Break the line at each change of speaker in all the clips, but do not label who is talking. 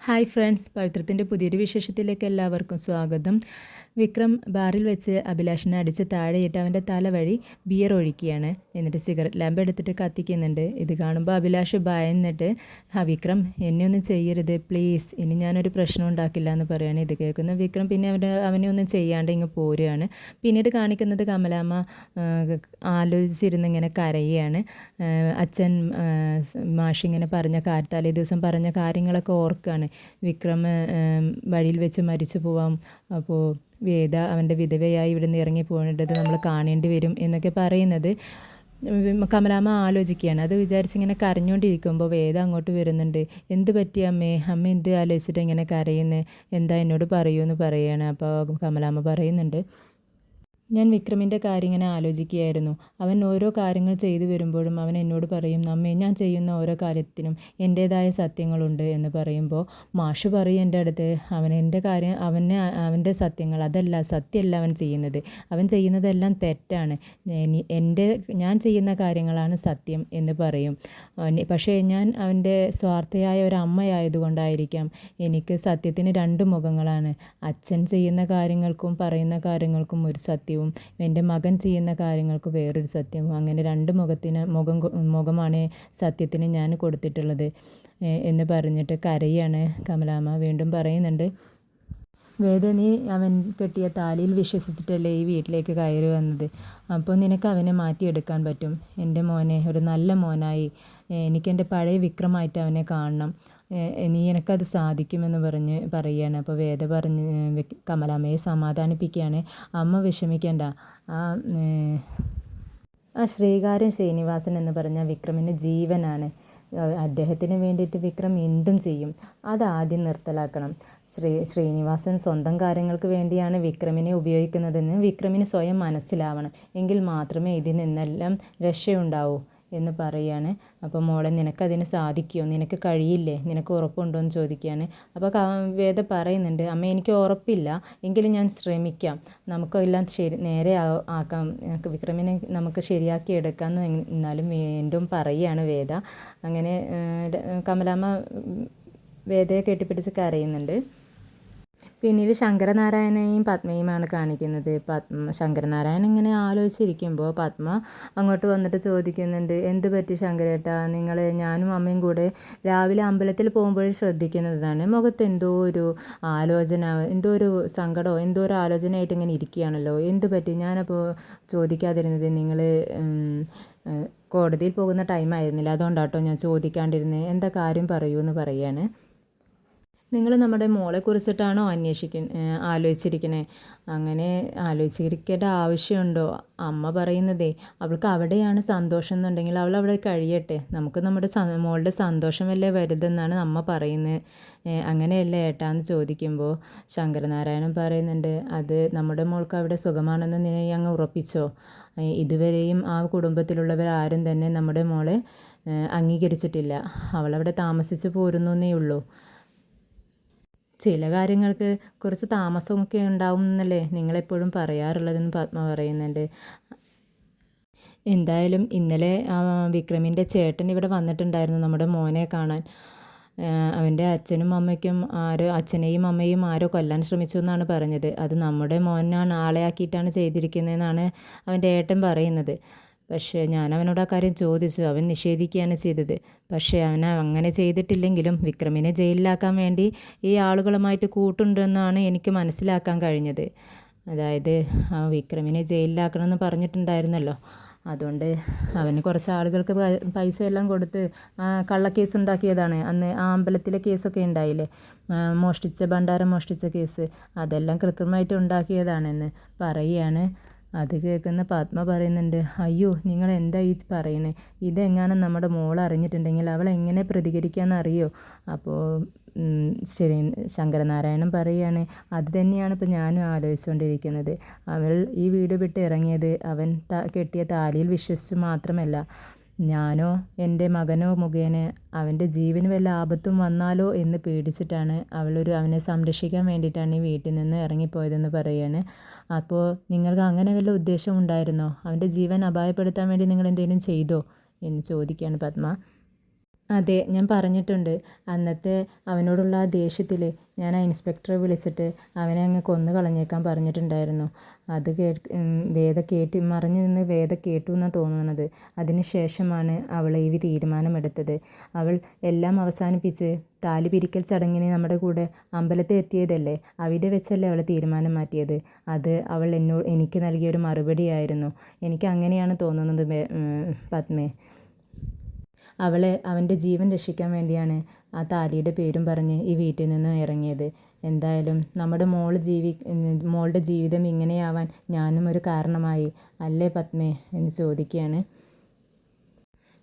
Hi friends പവിത്രത്തിന്റെ പുതിയൊരു വിശേഷത്തിലേക്ക് എല്ലാവർക്കും സ്വാഗതം. വിക്രം ബാറിൽ വെച്ച് അഭിലാഷിനെ അടിച്ച് താഴെയിട്ട് അവന്റെ തല വഴി ബിയർ ഒഴിക്കുകയാണ്. എന്നിട്ട് സിഗരറ്റ് ലാമ്പ് എടുത്തിട്ട് കത്തിക്കുന്നുണ്ട്. ഇത് കാണുമ്പോൾ അഭിലാഷ് ഭയന്നിട്ട് ആ വിക്രം എന്നെ ഒന്നും ചെയ്യരുത്. പ്ലീസ് ഇനി ഞാനൊരു പ്രശ്നം ഉണ്ടാക്കില്ല എന്ന് പറയുകയാണ് ഇത് കേൾക്കുന്ന വിക്രം പിന്നെ അവന്റെ അവനെ ഒന്നും ചെയ്യാണ്ട് ഇങ്ങ് പോരുകയാണ്. പിന്നീട് കാണിക്കുന്നത് കമലാമ്മ ആലോചിച്ചിരുന്ന് ഇങ്ങനെ കരയുകയാണ്. അച്ഛൻ മാഷിങ്ങനെ പറഞ്ഞ കാര്യം തലേ ദിവസം പറഞ്ഞ കാര്യങ്ങളൊക്കെ ഓർക്കുകയാണ്. വിക്രം ഉം, വഴിയിൽ വെച്ച് മരിച്ചു പോവാം. അപ്പോൾ വേദ അവന്റെ വിധവയായി ഇവിടെ നിന്ന് ഇറങ്ങി പോകേണ്ടത് നമ്മൾ കാണേണ്ടി വരും എന്നൊക്കെ പറയുന്നത്. കമലാമ്മ ആലോചിക്കുകയാണ്. അത് വിചാരിച്ചിങ്ങനെ കരഞ്ഞുകൊണ്ടിരിക്കുമ്പോൾ വേദ അങ്ങോട്ട് വരുന്നുണ്ട്. എന്ത് പറ്റി അമ്മേ? അമ്മ എന്ത് ആലോചിച്ചിട്ട് ഇങ്ങനെ കരയുന്നത് എന്താ എന്നോട് പറയൂ എന്ന് പറയുകയാണ് അപ്പോൾ കമലാമ്മ പറയുന്നുണ്ട്. ഞാൻ വിക്രമിന്റെ കാര്യം ഇങ്ങനെ ആലോചിക്കുകയായിരുന്നു. അവൻ ഓരോ കാര്യങ്ങൾ ചെയ്തു വരുമ്പോഴും അവൻ എന്നോട് പറയും നമ്മെ ഞാൻ ചെയ്യുന്ന ഓരോ കാര്യത്തിനും എന്റേതായ സത്യങ്ങളുണ്ട് എന്ന് പറയുമ്പോൾ മാഷ് പറയും എന്റെ അടുത്ത് അവൻ എന്റെ കാര്യം അവനെ അവന്റെ സത്യങ്ങൾ അതല്ല സത്യമല്ല അവൻ ചെയ്യുന്നത്. അവൻ ചെയ്യുന്നതെല്ലാം തെറ്റാണ്. എന്റെ ഞാൻ ചെയ്യുന്ന കാര്യങ്ങളാണ് സത്യം എന്ന് പറയും. പക്ഷേ ഞാൻ അവന്റെ സ്വാർത്ഥയായ ഒരു അമ്മയായതുകൊണ്ടായിരിക്കാം എനിക്ക് സത്യത്തിന് രണ്ട് മുഖങ്ങളാണ്. അച്ഛൻ ചെയ്യുന്ന കാര്യങ്ങൾക്കും പറയുന്ന കാര്യങ്ങൾക്കും ഒരു സത്യവും എന്റെ മകൻ ചെയ്യുന്ന കാര്യങ്ങൾക്ക് വേറൊരു സത്യവും. അങ്ങനെ രണ്ട് മുഖത്തിന് മുഖം മുഖമാണ് സത്യത്തിന് ഞാൻ കൊടുത്തിട്ടുള്ളത് എന്ന് പറഞ്ഞിട്ട് കരയാണ് കമലാമ്മ. വീണ്ടും പറയുന്നുണ്ട് വേദ അവൻ കെട്ടിയ താലിയിൽ വിശ്വസിച്ചിട്ടല്ലേ ഈ വീട്ടിലേക്ക് കയറി വന്നത്? അപ്പോൾ നിനക്ക് അവനെ മാറ്റിയെടുക്കാൻ പറ്റും. എന്റെ മോനെ ഒരു നല്ല മോനായി. എനിക്കെന്റെ പഴയ വിക്രമായിട്ട് അവനെ കാണണം. നീ എനിക്കത് സാധിക്കുമെന്ന് പറഞ്ഞ് പറയുകയാണ് അപ്പോൾ വേദ പറഞ്ഞ് കമലാമ്മയെ സമാധാനിപ്പിക്കുകയാണ്. അമ്മ വിഷമിക്കേണ്ട. ആ ആ ശ്രീകാര്യം ശ്രീനിവാസൻ എന്ന് പറഞ്ഞ വിക്രമിന്റെ ജീവനാണ്. അദ്ദേഹത്തിന് വേണ്ടിയിട്ട് വിക്രം എന്തും ചെയ്യും. അത് ആദ്യം നിർത്തലാക്കണം. ശ്രീ ശ്രീനിവാസൻ സ്വന്തം കാര്യങ്ങൾക്ക് വേണ്ടിയാണ് വിക്രമിനെ ഉപയോഗിക്കുന്നതെന്ന് വിക്രമിന് സ്വയം മനസ്സിലാവണം. എങ്കിൽ മാത്രമേ ഇതിൽ നിന്നെല്ലാം രക്ഷയുണ്ടാവൂ. എന്ന് പറയാണ്. അപ്പോൾ മോളെ നിനക്കതിന് സാധിക്കുമോ നിനക്ക് കഴിയില്ലേ? നിനക്ക് ഉറപ്പുണ്ടോ എന്ന് ചോദിക്കുകയാണ് അപ്പോൾ വേദ പറയുന്നുണ്ട് അമ്മ എനിക്ക് ഉറപ്പില്ല. എങ്കിലും ഞാൻ ശ്രമിക്കാം. നമുക്കെല്ലാം ശരി നേരെ ആക്കാം. വിക്രമിനെ നമുക്ക് ശരിയാക്കി എടുക്കാമെന്ന് എന്നാലും വീണ്ടും പറയുകയാണ് വേദ. അങ്ങനെ കമലാമ്മ വേദയെ കെട്ടിപ്പിടിച്ച് കരയുന്നുണ്ട്. പിന്നീട് ശങ്കരനാരായണനെയും പത്മയുമാണ് കാണിക്കുന്നത്. പത്മ ശങ്കരനാരായണൻ ഇങ്ങനെ ആലോചിച്ചിരിക്കുമ്പോൾ പത്മ അങ്ങോട്ട് വന്നിട്ട് ചോദിക്കുന്നുണ്ട് എന്ത് പറ്റി ശങ്കരേട്ടാ? നിങ്ങൾ ഞാനും അമ്മയും കൂടെ രാവിലെ അമ്പലത്തിൽ പോകുമ്പോഴും ശ്രദ്ധിക്കുന്നതാണ്. മുഖത്ത് എന്തോ ഒരു ആലോചന എന്തോ ഒരു സങ്കടമോ എന്തോ ഒരു ആലോചനയായിട്ട് ഇങ്ങനെ ഇരിക്കുകയാണല്ലോ. എന്ത് പറ്റി? ഞാനപ്പോൾ ചോദിക്കാതിരുന്നത് നിങ്ങൾ കോടതിയിൽ പോകുന്ന ടൈം ആയിരുന്നില്ല. അതുകൊണ്ടാട്ടോ ഞാൻ ചോദിക്കാണ്ടിരുന്നത് എന്താ കാര്യം പറയൂ എന്ന് പറയാണ്. നിങ്ങൾ നമ്മുടെ മോളെ കുറിച്ചിട്ടാണോ അന്വേഷിക്കുന്ന ആലോചിച്ചിരിക്കണേ? അങ്ങനെ ആലോചിച്ചിരിക്കേണ്ട ആവശ്യമുണ്ടോ? അമ്മ പറയുന്നതേ അവൾക്ക് അവിടെയാണ് സന്തോഷം എന്നുണ്ടെങ്കിൽ അവൾ അവിടെ കഴിയട്ടെ. നമുക്ക് നമ്മുടെ മോളുടെ സന്തോഷമല്ലേ വരുതെന്നാണ് അമ്മ പറയുന്നത് അങ്ങനെയല്ലേ ഏട്ടാന്ന് ചോദിക്കുമ്പോൾ ശങ്കരനാരായണൻ പറയുന്നുണ്ട് അത് നമ്മുടെ മോൾക്ക് അവിടെ സുഖമാണെന്ന് നീ അങ്ങ് ഉറപ്പിച്ചോ? ഇതുവരെയും ആ കുടുംബത്തിലുള്ളവർ ആരും തന്നെ നമ്മുടെ മോളെ അംഗീകരിച്ചിട്ടില്ല. അവളവിടെ താമസിച്ച് പോരുന്നേ ഉള്ളൂ. ചില കാര്യങ്ങൾക്ക് കുറച്ച് താമസമൊക്കെ ഉണ്ടാവും എന്നല്ലേ നിങ്ങളെപ്പോഴും പറയാറുള്ളതെന്ന് പത്മ പറയുന്നുണ്ട്. എന്തായാലും ഇന്നലെ വിക്രമിന്റെ ചേട്ടൻ ഇവിടെ വന്നിട്ടുണ്ടായിരുന്നു നമ്മുടെ മോനെ കാണാൻ. അവന്റെ അച്ഛനും അമ്മയ്ക്കും ആരോ അച്ഛനെയും അമ്മയും ആരോ കൊല്ലാൻ ശ്രമിച്ചു എന്നാണ് പറഞ്ഞത്. അത് നമ്മുടെ മോനാണ് ആളെയാക്കിയിട്ടാണ് ചെയ്തിരിക്കുന്നതെന്നാണ് അവന്റെ ഏട്ടൻ പറയുന്നത്. പക്ഷേ ഞാൻ അവനോട് ആ കാര്യം ചോദിച്ചു. അവൻ നിഷേധിക്കുകയാണ് ചെയ്തത്. പക്ഷേ അവൻ അങ്ങനെ ചെയ്തിട്ടില്ലെങ്കിലും വിക്രമിനെ ജയിലിലാക്കാൻ വേണ്ടി ഈ ആളുകളുമായിട്ട് കൂട്ടുണ്ടെന്നാണ് എനിക്ക് മനസ്സിലാക്കാൻ കഴിഞ്ഞത്. അതായത് ആ വിക്രമിനെ ജയിലിലാക്കണമെന്ന് പറഞ്ഞിട്ടുണ്ടായിരുന്നല്ലോ. അതുകൊണ്ട് അവന് കുറച്ച് ആളുകൾക്ക് പൈസ എല്ലാം കൊടുത്ത് കള്ളക്കേസ് ഉണ്ടാക്കിയതാണ്. അന്ന് ആ അമ്പലത്തിലെ കേസൊക്കെ ഉണ്ടായില്ലേ? മോഷ്ടിച്ച ഭണ്ഡാരം മോഷ്ടിച്ച കേസ്. അതെല്ലാം കൃത്രിമമായിട്ട് ഉണ്ടാക്കിയതാണെന്ന് പറയുകയാണ് അത് കേൾക്കുന്ന പത്മ പറയുന്നുണ്ട് അയ്യോ നിങ്ങൾ എന്താ ഈ പറയണേ ഇതെങ്ങാനും നമ്മുടെ മോൾ അറിഞ്ഞിട്ടുണ്ടെങ്കിൽ അവൾ എങ്ങനെ പ്രതികരിക്കാമെന്ന് അറിയോ? അപ്പോൾ ശരി ശങ്കരനാരായണൻ പറയുകയാണ് അത് തന്നെയാണ് ഇപ്പോൾ ഞാനും ആലോചിച്ചുകൊണ്ടിരിക്കുന്നത് അവൾ ഈ വീട് വിട്ട് ഇറങ്ങിയത് അവൻ കെട്ടിയ താലിയിൽ വിശ്വസിച്ച് മാത്രമല്ല. ഞാനോ എന്റെ മകനോ മുഖേന അവന്റെ ജീവന് വല്ല ആപത്തും വന്നാലോ എന്ന് പേടിച്ചിട്ടാണ് അവളൊരു അവനെ സംരക്ഷിക്കാൻ വേണ്ടിയിട്ടാണ് ഈ വീട്ടിൽ നിന്ന് ഇറങ്ങിപ്പോയതെന്ന് പറയുകയാണ് അപ്പോൾ നിങ്ങൾക്ക് അങ്ങനെ വല്ല ഉദ്ദേശം ഉണ്ടായിരുന്നോ? അവന്റെ ജീവൻ അപായപ്പെടുത്താൻ വേണ്ടി നിങ്ങൾ എന്തെങ്കിലും ചെയ്തോ? എന്ന് ചോദിക്കുകയാണ് പത്മ. അതെ ഞാൻ പറഞ്ഞിട്ടുണ്ട്. അന്നത്തെ അവനോടുള്ള ആ ദേഷ്യത്തിൽ ഞാൻ ആ ഇൻസ്പെക്ടറെ വിളിച്ചിട്ട് അവനെ അങ്ങ് കൊന്നു കളഞ്ഞേക്കാൻ പറഞ്ഞിട്ടുണ്ടായിരുന്നു. അത് കേ വേദ കേട്ട് മറിഞ്ഞു നിന്ന് വേദ കേട്ടു എന്നാണ് തോന്നുന്നത്. അതിന് ശേഷമാണ് അവൾ ഈ തീരുമാനമെടുത്തത്. അവൾ എല്ലാം അവസാനിപ്പിച്ച് താലി പിരിക്കൽ ചടങ്ങിന് നമ്മുടെ കൂടെ അമ്പലത്തിൽ എത്തിയതല്ലേ? അവിടെ വെച്ചല്ലേ അവൾ തീരുമാനം മാറ്റിയത്? അത് അവൾ എന്നോട് എനിക്ക് നൽകിയൊരു മറുപടിയായിരുന്നു. എനിക്ക് അങ്ങനെയാണ് തോന്നുന്നത് പത്മേ. അവൾ അവന്റെ ജീവൻ രക്ഷിക്കാൻ വേണ്ടിയാണ് ആ താലിയുടെ പേരും പറഞ്ഞ് ഈ വീട്ടിൽ നിന്ന് ഇറങ്ങിയത്. എന്തായാലും നമ്മുടെ മോൾ ജീവി മോളുടെ ജീവിതം ഇങ്ങനെയാവാൻ ഞാനും ഒരു കാരണമായി. അല്ലേ പത്മേ? എന്ന് ചോദിക്കുകയാണ്.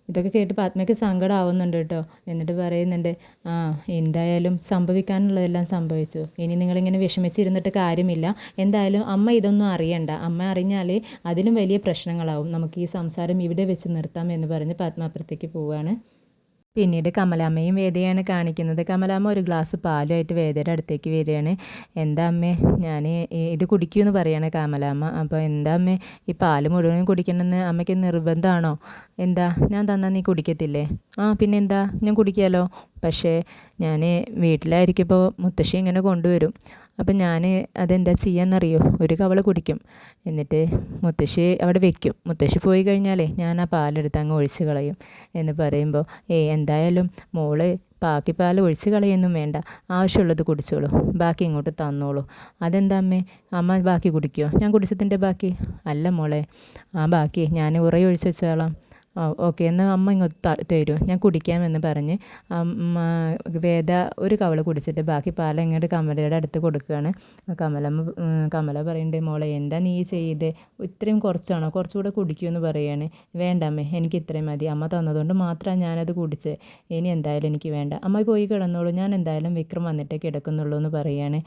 ഇതൊക്കെ കേട്ട് പത്മയ്ക്ക് സങ്കടം ആവുന്നുണ്ട് കേട്ടോ. എന്നിട്ട് പറയുന്നുണ്ട് ആ എന്തായാലും സംഭവിക്കാനുള്ളതെല്ലാം സംഭവിച്ചു. ഇനി നിങ്ങളിങ്ങനെ വിഷമിച്ചിരുന്നിട്ട് കാര്യമില്ല. എന്തായാലും അമ്മ ഇതൊന്നും അറിയണ്ട. അമ്മ അറിഞ്ഞാലേ അതിലും വലിയ പ്രശ്നങ്ങളാവും. നമുക്ക് ഈ സംസാരം ഇവിടെ വെച്ച് നിർത്താം എന്ന് പറഞ്ഞ് പത്മ അപ്പുറത്തേക്ക് പോവുകയാണ് പിന്നീട് കമലാമ്മയും വേദയാണ് കാണിക്കുന്നത്. കമലാമ്മ ഒരു ഗ്ലാസ് പാലുമായിട്ട് വേദയുടെ അടുത്തേക്ക് വരികയാണ്. എന്താ അമ്മേ ഞാൻ ഇത് കുടിക്കൂ എന്ന് പറയാണ് കമലാമ്മ. അപ്പോൾ എന്താ അമ്മേ ഈ പാൽ മുഴുവനും കുടിക്കണമെന്ന് അമ്മയ്ക്ക് നിർബന്ധമാണോ? എന്താ ഞാൻ തന്നാൽ നീ കുടിക്കത്തില്ലേ? ആ പിന്നെ എന്താ ഞാൻ കുടിക്കാമല്ലോ പക്ഷേ ഞാൻ വീട്ടിലായിരിക്കുമ്പോൾ മുത്തശ്ശി ഇങ്ങനെ കൊണ്ടുവരും. അപ്പം ഞാൻ അതെന്താ ചെയ്യാന്നറിയോ? ഒരു കവൾ കുടിക്കും. എന്നിട്ട് മുത്തശ്ശി അവിടെ വെക്കും. മുത്തശ്ശി പോയി കഴിഞ്ഞാലേ ഞാൻ ആ പാലെടുത്ത് അങ്ങ് ഒഴിച്ച് കളയും എന്ന് പറയുമ്പോൾ ഏയ് എന്തായാലും മോൾ ബാക്കി പാൽ ഒഴിച്ച് കളയൊന്നും വേണ്ട. ആവശ്യമുള്ളത് കുടിച്ചോളൂ. ബാക്കി ഇങ്ങോട്ട് തന്നോളൂ. അതെന്താ അമ്മേ? അമ്മ ബാക്കി കുടിക്കുമോ ഞാൻ കുടിച്ചതിന്റെ ബാക്കി? അല്ല മോളെ ആ ബാക്കി ഞാൻ ഉറയൊഴിച്ച് വെച്ചോളാം. ഓക്കെ എന്നാൽ അമ്മ ഇങ്ങോട്ട് തരൂ ഞാൻ കുടിക്കാമെന്ന് പറഞ്ഞ് വേദ ഒരു കവൾ കുടിച്ചിട്ട് ബാക്കി പാല ഇങ്ങോട്ട് കമലയുടെ അടുത്ത് കൊടുക്കുകയാണ്. കമലമ്മ കമല പറയുന്നുണ്ട് മോളെ എന്താ നീ ചെയ്ത്? ഇത്രയും കുറച്ചാണോ? കുറച്ചുകൂടെ കുടിക്കുമെന്ന് പറയുകയാണ് വേണ്ട അമ്മേ എനിക്ക് ഇത്രയും മതി. അമ്മ തന്നതുകൊണ്ട് മാത്രമാണ് ഞാനത് കുടിച്ചത് ഇനി എന്തായാലും എനിക്ക് വേണ്ട. അമ്മ പോയി കിടന്നോളൂ. ഞാൻ എന്തായാലും വിക്രം വന്നിട്ടേ കിടക്കുന്നുള്ളൂ എന്ന് പറയുകയാണ്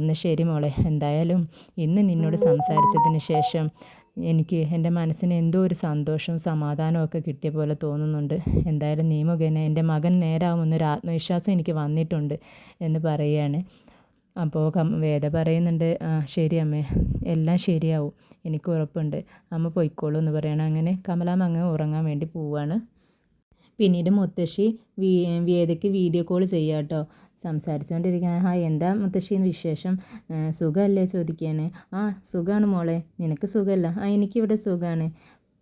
എന്നാൽ ശരി മോളെ എന്തായാലും ഇന്ന് നിന്നോട് സംസാരിച്ചതിന് ശേഷം എനിക്ക് എന്റെ മനസ്സിന് എന്തോ ഒരു സന്തോഷവും സമാധാനവും ഒക്കെ കിട്ടിയ പോലെ തോന്നുന്നുണ്ട്. എന്തായാലും നീ മുഖേന എന്റെ മകൻ നേരാവുമെന്നൊരു ആത്മവിശ്വാസം എനിക്ക് വന്നിട്ടുണ്ട് എന്ന് പറയുകയാണ്. അപ്പോൾ വേദ പറയുന്നുണ്ട് ആ ശരി അമ്മേ എല്ലാം ശരിയാവും. എനിക്ക് ഉറപ്പുണ്ട്. അമ്മ പൊയ്ക്കോളൂ എന്ന് പറയണം അങ്ങനെ കമലാമ്മ അങ്ങ് ഉറങ്ങാൻ വേണ്ടി പോവുകയാണ്. പിന്നീട് മുത്തശ്ശി വേദയ്ക്ക് വീഡിയോ കോൾ ചെയ്യുക കേട്ടോ സംസാരിച്ചുകൊണ്ടിരിക്കാൻ ആ എന്താ മുത്തശ്ശീന്ന് വിശേഷം? സുഖമല്ലേ ചോദിക്കുകയാണ്. ആ സുഖമാണ് മോളെ. നിനക്ക് സുഖമല്ല ആ എനിക്കിവിടെ സുഖമാണ്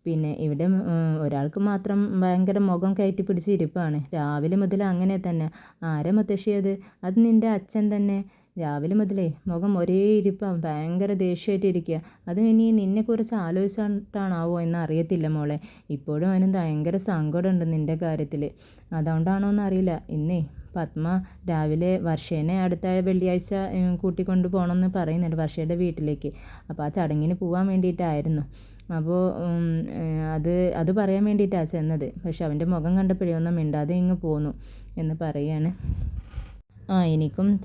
പിന്നെ ഇവിടെ ഒരാൾക്ക് മാത്രം ഭയങ്കര മുഖം കയറ്റി പിടിച്ച് ഇരിപ്പാണ്. രാവിലെ മുതൽ അങ്ങനെ തന്നെ. ആരെ മുത്തശ്ശി അത്? അത് നിന്റെ അച്ഛൻ തന്നെ. രാവിലെ മുതലേ മുഖം ഒരേ ഇരിപ്പം ഭയങ്കര ദേഷ്യമായിട്ട് ഇരിക്കുക അത് ഇനി നിന്നെക്കുറിച്ച് ആലോചിച്ചിട്ടാണാവോ എന്ന് അറിയത്തില്ല മോളെ. ഇപ്പോഴും അവന് ഭയങ്കര സങ്കടമുണ്ട് നിന്റെ കാര്യത്തിൽ അതുകൊണ്ടാണോ എന്നറിയില്ല. ഇന്നേ പത്മ രാവിലെ വർഷേനെ അടുത്ത വെള്ളിയാഴ്ച കൂട്ടിക്കൊണ്ട് പോകണമെന്ന് പറയുന്നുണ്ട് വർഷയുടെ വീട്ടിലേക്ക്. അപ്പോൾ ആ ചടങ്ങിന് പോകാൻ വേണ്ടിയിട്ടായിരുന്നു. അപ്പോൾ അത് അത് പറയാൻ വേണ്ടിയിട്ടാണ് ചെന്നത്. പക്ഷെ അവന്റെ മുഖം കണ്ടപ്പോഴേ ഒന്നും മിണ്ടാതെ ഇങ്ങ് പോന്നു എന്ന് പറയാണ്. ആ എനിക്കും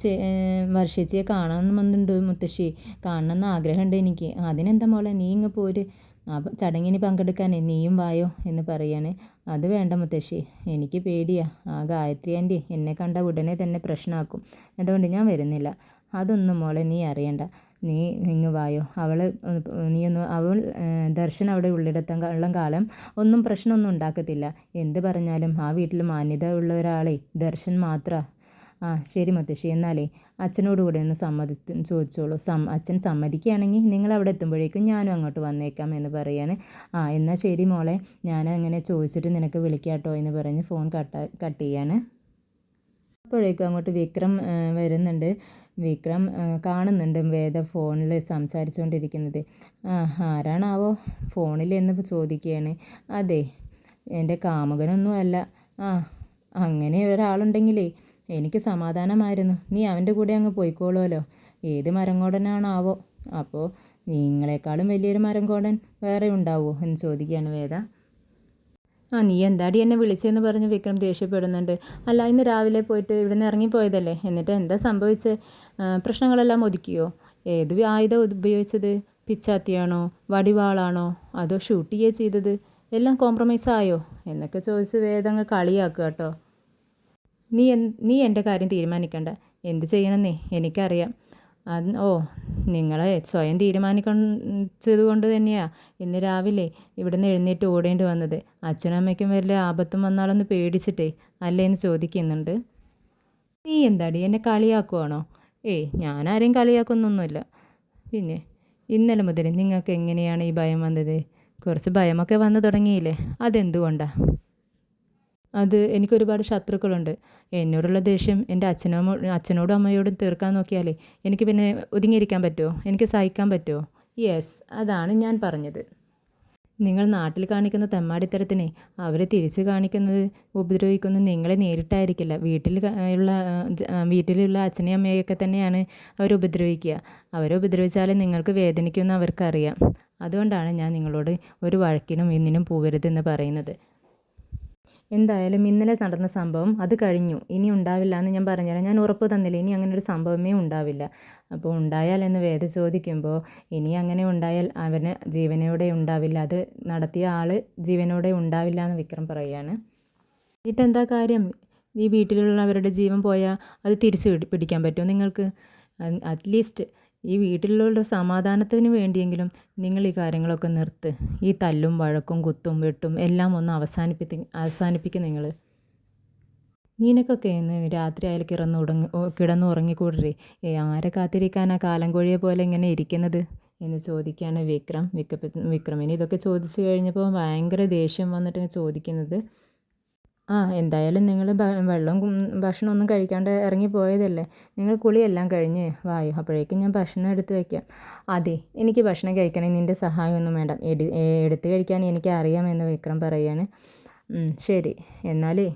വർഷേച്ചിയെ കാണണമെന്നുണ്ട് മുത്തശ്ശി. കാണണമെന്ന് ആഗ്രഹമുണ്ട് എനിക്ക്. അതിനെന്താ മോളെ നീ ഇങ്ങ് പോര്. ആ ചടങ്ങിന് പങ്കെടുക്കാനേ നീയും വായോ എന്ന് പറയാണ്. അത് വേണ്ട മുത്തശ്ശി. എനിക്ക് പേടിയാ. ആ ഗായത്രി ആന്റി എന്നെ കണ്ട ഉടനെ തന്നെ പ്രശ്നമാക്കും. അതുകൊണ്ട് ഞാൻ വരുന്നില്ല. അതൊന്നും മോളെ നീ അറിയണ്ട. നീ ഇങ്ങ് വായോ. അവൾ നീ ഒന്ന് അവൾ ദർശൻ അവിടെ ഉള്ളിടത്തോളം കാലം ഒന്നും പ്രശ്നമൊന്നും ഉണ്ടാക്കത്തില്ല. എന്ത് പറഞ്ഞാലും ആ വീട്ടിൽ മാന്യത ഉള്ള ഒരാളെ ദർശൻ മാത്രമാണ് ആ ശരി മുത്തശ്ശി. എന്നാലേ അച്ഛനോട് കൂടെ ഒന്ന് സമ്മതി ചോദിച്ചോളൂ. സം അച്ഛൻ സമ്മതിക്കുകയാണെങ്കിൽ നിങ്ങൾ അവിടെ എത്തുമ്പോഴേക്കും ഞാനും അങ്ങോട്ട് വന്നേക്കാം എന്ന് പറയാണ്. ആ എന്നാൽ ശരി മോളെ. ഞാൻ അങ്ങനെ ചോദിച്ചിട്ട് നിനക്ക് വിളിക്കാട്ടോ എന്ന് പറഞ്ഞ് ഫോൺ കട്ട കട്ട് ചെയ്യാണ്. അപ്പോഴേക്കും അങ്ങോട്ട് വിക്രം വരുന്നുണ്ട്. വിക്രം കാണുന്നുണ്ട് വേദ ഫോണിൽ സംസാരിച്ചുകൊണ്ടിരിക്കുന്നത് ആരാണാവോ? ഫോണിൽ എന്ന് ചോദിക്കുകയാണ്. അതെ എന്റെ കാമുകനൊന്നുമല്ല. ആ അങ്ങനെ ഒരാളുണ്ടെങ്കിലേ എനിക്ക് സമാധാനമായിരുന്നു. നീ അവന്റെ കൂടെ അങ്ങ് പോയിക്കോളുമല്ലോ ഏത് മരംകോടനാണാവോ. അപ്പോൾ നിങ്ങളെക്കാളും വലിയൊരു മരംകോടൻ വേറെ ഉണ്ടാവോ എന്ന് ചോദിക്കുകയാണ് വേദ. ആ നീ എന്താടി എന്നെ വിളിച്ചതെന്ന് പറഞ്ഞ് വിക്രം ദേഷ്യപ്പെടുന്നുണ്ട്. അല്ല ഇന്ന് രാവിലെ പോയിട്ട് ഇവിടുന്ന് ഇറങ്ങിപ്പോയതല്ലേ? എന്നിട്ട് എന്താ സംഭവിച്ചത് പ്രശ്നങ്ങളെല്ലാം ഒതുക്കിയോ? ഏത് ആയുധം ഉപയോഗിച്ചത്? പിച്ചാത്തിയാണോ? വടിവാളാണോ? അതോ ഷൂട്ട് ചെയ്യുക ചെയ്തത്? എല്ലാം കോംപ്രമൈസ് ആയോ? എന്നൊക്കെ ചോദിച്ച് വേദങ്ങൾ കളിയാക്കുക കേട്ടോ. നീ നീ എന്റെ കാര്യം തീരുമാനിക്കണ്ട. എന്ത് ചെയ്യണമെന്നേ എനിക്കറിയാം. അത് ഓ നിങ്ങളെ സ്വയം തീരുമാനിച്ചത് കൊണ്ട് തന്നെയാണ് ഇന്ന് രാവിലെ ഇവിടുന്ന് എഴുന്നേറ്റ് ഓടേണ്ടി വന്നത്. അച്ഛനും അമ്മയ്ക്കും വല്ല ആപത്തും വന്നാലൊന്ന് പേടിച്ചിട്ടേ അല്ലേന്ന് ചോദിക്കുന്നുണ്ട്. നീ എന്താടി എന്നെ കളിയാക്കുവാണോ? ഏയ് ഞാനാരെയും കളിയാക്കുന്നൊന്നുമില്ല. പിന്നെ ഇന്നലെ മുതൽ നിങ്ങൾക്ക് എങ്ങനെയാണ് ഈ ഭയം വന്നത്? കുറച്ച് ഭയമൊക്കെ വന്നു തുടങ്ങിയില്ലേ? അതെന്തുകൊണ്ടാണ് അത് എനിക്കൊരുപാട് ശത്രുക്കളുണ്ട്. എന്നോടുള്ള ദേഷ്യം എന്റെ അച്ഛനോ അച്ഛനോടും അമ്മയോടും തീർക്കാൻ നോക്കിയാലേ എനിക്ക് പിന്നെ ഒതുങ്ങിയിരിക്കാൻ പറ്റുമോ? എനിക്ക് സഹിക്കാൻ പറ്റുമോ? യെസ് അതാണ് ഞാൻ പറഞ്ഞത്. നിങ്ങൾ നാട്ടിൽ കാണിക്കുന്ന തെമ്മാടിത്തരത്തിനെ അവർ തിരിച്ച് കാണിക്കുന്നത് ഉപദ്രവിക്കുന്നത് നിങ്ങളെ നേരിട്ടായിരിക്കില്ല. വീട്ടിൽ ഉള്ള വീട്ടിലുള്ള അച്ഛനെയും അമ്മയൊക്കെ തന്നെയാണ് അവർ ഉപദ്രവിക്കുക. അവരെ ഉപദ്രവിച്ചാൽ നിങ്ങൾക്ക് വേദനിക്കുമെന്ന് അവർക്കറിയാം. അതുകൊണ്ടാണ് ഞാൻ നിങ്ങളോട് ഒരു വഴക്കിനും ഇന്നിനും പോവരുതെന്ന് പറയുന്നത്. എന്തായാലും ഇന്നലെ നടന്ന സംഭവം അത് കഴിഞ്ഞു. ഇനി ഉണ്ടാവില്ല എന്ന് ഞാൻ പറഞ്ഞുതരാം. ഞാൻ ഉറപ്പ് തന്നില്ല. ഇനി അങ്ങനെ ഒരു സംഭവമേ ഉണ്ടാവില്ല. അപ്പോൾ ഉണ്ടായാൽ എന്ന് വേദ ചോദിക്കുമ്പോൾ ഇനി അങ്ങനെ ഉണ്ടായാൽ അവന് ജീവനോടെ ഉണ്ടാവില്ല. അത് നടത്തിയ ആൾ ജീവനോടെ ഉണ്ടാവില്ല എന്ന് വിക്രം പറയുകയാണ്. എന്നിട്ടെന്താ കാര്യം? ഈ വീട്ടിലുള്ളവരുടെ ജീവൻ പോയാൽ അത് തിരിച്ചു പിടിക്കാൻ പറ്റുമോ നിങ്ങൾക്ക്? അറ്റ്ലീസ്റ്റ് ഈ വീട്ടിലുള്ള സമാധാനത്തിന് വേണ്ടിയെങ്കിലും നിങ്ങൾ ഈ കാര്യങ്ങളൊക്കെ നിർത്ത്. ഈ തല്ലും വഴക്കും കുത്തും വെട്ടും എല്ലാം ഒന്ന് അവസാനിപ്പിത്തി അവസാനിപ്പിക്കും നിങ്ങൾ നിനക്കൊക്കെ ഇന്ന് രാത്രി ആയാലും കിടന്ന് ഉടങ്ങി കിടന്ന് ഉറങ്ങിക്കൂടരെ. ഏ ആരെ കാത്തിരിക്കാനാ കാലം കോഴിയെ പോലെ ഇങ്ങനെ ഇരിക്കുന്നത്? എന്ന് ചോദിക്കുകയാണ് വിക്രം. വിക്രമിന് ഇതൊക്കെ ചോദിച്ചു കഴിഞ്ഞപ്പോൾ ഭയങ്കര ദേഷ്യം വന്നിട്ട് ചോദിക്കുന്നത്. ആ എന്തായാലും നിങ്ങൾ വെള്ളം ഭക്ഷണം ഒന്നും കഴിക്കാണ്ട് ഇറങ്ങി പോയതല്ലേ? നിങ്ങൾ കുളിയെല്ലാം കഴിഞ്ഞ് വായോ? അപ്പോഴേക്കും ഞാൻ ഭക്ഷണം എടുത്തു വയ്ക്കാം. അതെ എനിക്ക് ഭക്ഷണം കഴിക്കണേ നിന്റെ സഹായമൊന്നും വേണ്ട. എടി എടുത്ത് കഴിക്കാൻ എനിക്ക് അറിയാമെന്ന് വിക്രം പറയാണ്. ശരി. എന്നാലേ